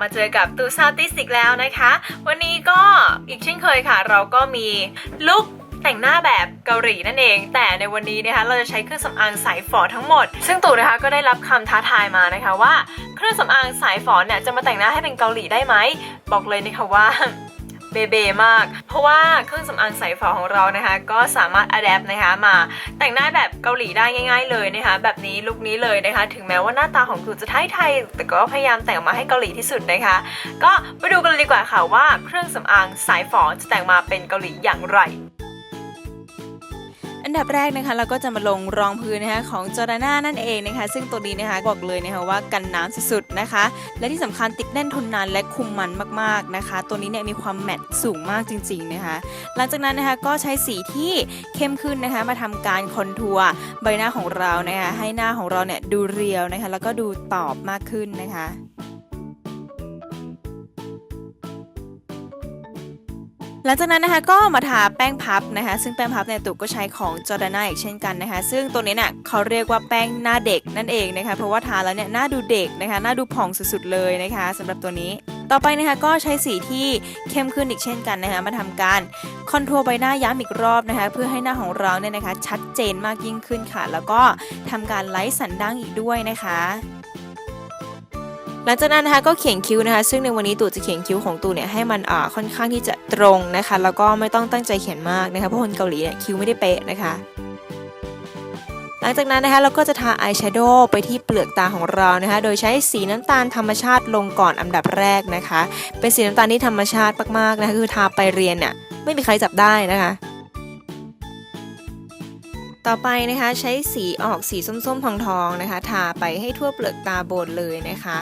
มาเจอกับตูซาติสอีกแล้วนะคะ วันนี้ก็อีกเช่นเคยค่ะ เราก็มีลุคแต่งหน้าแบบเกาหลีนั่นเอง แต่ในวันนี้นะคะเราจะใช้เครื่องสำอางสายฝอทั้งหมด ซึ่งตู่นะคะก็ได้รับคำท้าทายมานะคะว่า เครื่องสำอางสายฝอเนี่ยจะมาแต่งหน้าให้เป็นเกาหลีได้ไหมบอกเลยนะคะว่า เบเบมาก เพราะว่าเครื่องสำอางใสฝอของเรานะคะ ก็สามารถอัดแอปนะคะมาแต่งหน้าแบบเกาหลีได้ง่าย ๆ เลยนะคะ แบบนี้ลุคนี้เลยนะคะ ถึงแม้ว่าหน้าตาของคุณจะไทยไทยๆแต่ก็พยายามแต่งมาให้เกาหลีที่สุดนะคะ ก็ไปดูกันเลยดีกว่าค่ะว่าเครื่องสำอางสายฝอจะแต่งมาเป็นเกาหลีอย่างไร อันดับแรกนะคะเราก็จะมาลงรองพื้นนะคะของจอร์นานั่นเองนะคะ ซึ่งตัวนี้นะคะบอกเลยนะคะว่ากันน้ำสุดๆนะคะ และที่สำคัญติดแน่นทนนานและคุมมันมากๆนะคะ ตัวนี้เนี่ยมีความแมตต์สูงมากจริง ๆนะคะ หลังจากนั้นนะคะก็ใช้สีที่เข้มขึ้นนะคะมาทำการคอนทัวร์ใบหน้าของเรานะคะให้หน้าของเราเนี่ยดูเรียวนะคะ แล้วก็ดูตอบมากขึ้นนะคะ ลังจากนั้นนะคะก็มาทาแป้งพับนะคะ ซึ่งแป้งพับเนี่ยตุกก็ใช้ของจอร์ดาน่าอีกเช่นกันนะคะ ซึ่งตัวนี้เนี่ยเขาเรียกว่าแป้งหน้าเด็กนั่นเองนะคะ เพราะว่าทาแล้วเนี่ยหน้าดูเด็กนะคะหน้าดูผ่องสุดๆเลยนะคะสำหรับตัวนี้ต่อไปนะคะก็ใช้สีที่เข้มขึ้นอีกเช่นกันนะคะมาทำการคอนทัวร์ใบหน้าย้ำอีกรอบนะคะ เพื่อให้หน้าของเราเนี่ยนะคะ ชัดเจนมากยิ่งขึ้นค่ะ แล้วก็ทำการไล่สันดั้งอีกด้วยนะคะ หลังจากนั้นนะคะก็เขียนคิ้วนะคะ ซึ่งในวันนี้ตู่จะเขียนคิ้วของตู่เนี่ยให้มันอ่าค่อนข้างที่จะตรงนะคะ แล้วก็ไม่ต้องตั้งใจเขียนมากนะคะเพราะคนเกาหลีเนี่ยคิ้วไม่ได้เป๊ะนะคะหลังจากนั้นนะคะเราก็จะทาอายแชโดว์ไปที่เปลือกตาของเรานะคะ โดยใช้สีน้ำตาลธรรมชาติลงก่อนอันดับแรกนะคะ เป็นสีน้ำตาลที่ธรรมชาติมากๆนะคะคือทาไปเรียนเนี่ยไม่มีใครจับได้นะคะ ต่อไปนะคะใช้สีออกสีส้มๆทองๆนะคะ ทาไปให้ทั่วเปลือกตาบนเลยนะคะ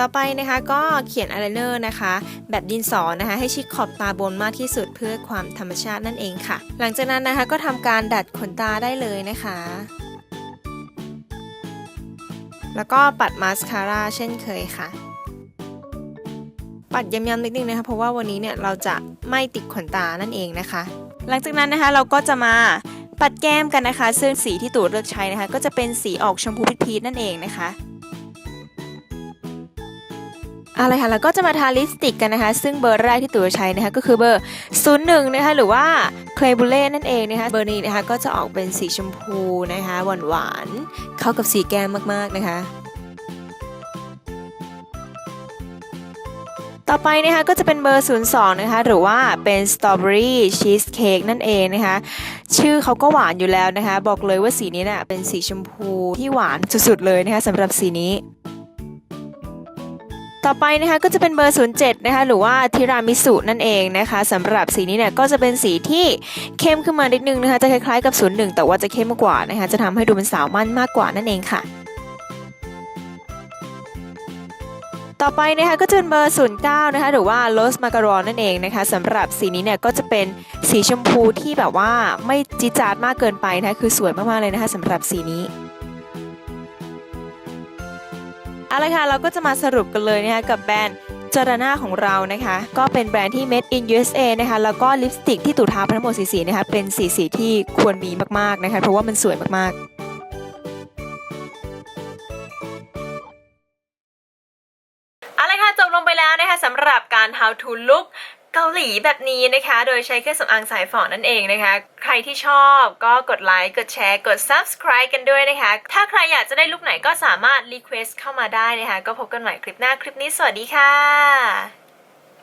ต่อไปนะคะก็เขียนอายไลเนอร์นะคะ แบบดินสอนะคะ ให้ชิดขอบตาบนมากที่สุดเพื่อความธรรมชาตินั่นเองค่ะ หลังจากนั้นนะคะก็ทำการดัดขนตาได้เลยนะคะ แล้วก็ปัดมาสคาร่าเช่นเคยค่ะ ปัดย้ำๆนิดนึงนะคะเพราะว่าวันนี้เนี่ยเราจะไม่ติดขนตานั่นเองนะคะ หลังจากนั้นนะคะเราก็จะมาปัดแก้มกันนะคะ ซึ่งสีที่ตู่เลือกใช้นะคะ ก็จะเป็นสีออกชมพูพีชนั่นเองนะคะ อาละค่ะแล้วก็จะมาทาลิปสติกกันนะคะ ซึ่งเบอร์แรกที่ตู่ใช้นะคะก็คือเบอร์ 01 นะคะหรือว่าเคลบูเล่นั่นเองนะคะเบอร์นี้นะคะก็จะออกเป็นสีชมพูนะคะหวานๆ เข้ากับสีแก้มมากๆนะคะ ต่อไปนะคะก็จะเป็นเบอร์ 02 นะคะหรือว่าเป็นสตรอเบอรี่ชีสเค้กนั่นเองนะคะชื่อเขาก็หวานอยู่แล้วนะคะ บอกเลยว่าสีนี้เนี่ยเป็นสีชมพูที่หวานสุดๆเลยนะคะสำหรับสีนี้ ต่อไปนะคะก็จะเป็นเบอร์ 07 นะคะหรือว่าทิรามิสุนั่นเองนะคะสำหรับสีนี้เนี่ยก็จะเป็นสีที่เข้มขึ้นมานิดนึงนะคะจะคล้ายๆกับ 01 แต่ว่าจะเข้มกว่านะคะจะทำให้ดูเป็นสาวมั่นมากกว่านั่นเองค่ะต่อไปนะคะก็จะเป็นเบอร์ 09 นะคะหรือว่า Rose Macaron นั่นเองนะคะสำหรับสีนี้เนี่ยก็จะเป็นสีชมพูที่แบบว่าไม่จิจาดมากเกินไปนะคะคือสวยมากๆเลยนะคะสำหรับสีนี้ เอาละค่ะเราก็จะมาสรุปกันเลยนะคะกับแบรนด์จอร์ดาน่าของเรานะคะ ก็เป็นแบรนด์ที่ made in USA นะคะแล้วก็ลิปสติกที่ตู่ทาทั้งหมดสีสีนะคะเป็นสีสีที่ควรมีมากๆนะคะเพราะว่ามันสวยมากๆเอาละค่ะจบลงไปแล้วนะคะสำหรับการ how to look เกาหลีแบบนี้นะคะ โดยใช้เครื่องสำอางสายฝอนั่นเองนะคะ ใครที่ชอบก็กดไลค์ กดแชร์ กด subscribe กันด้วยนะคะ ถ้าใครอยากจะได้ลุคไหนก็สามารถ request เข้ามาได้นะคะ ก็พบกันใหม่คลิปหน้าคลิปนี้สวัสดีค่ะ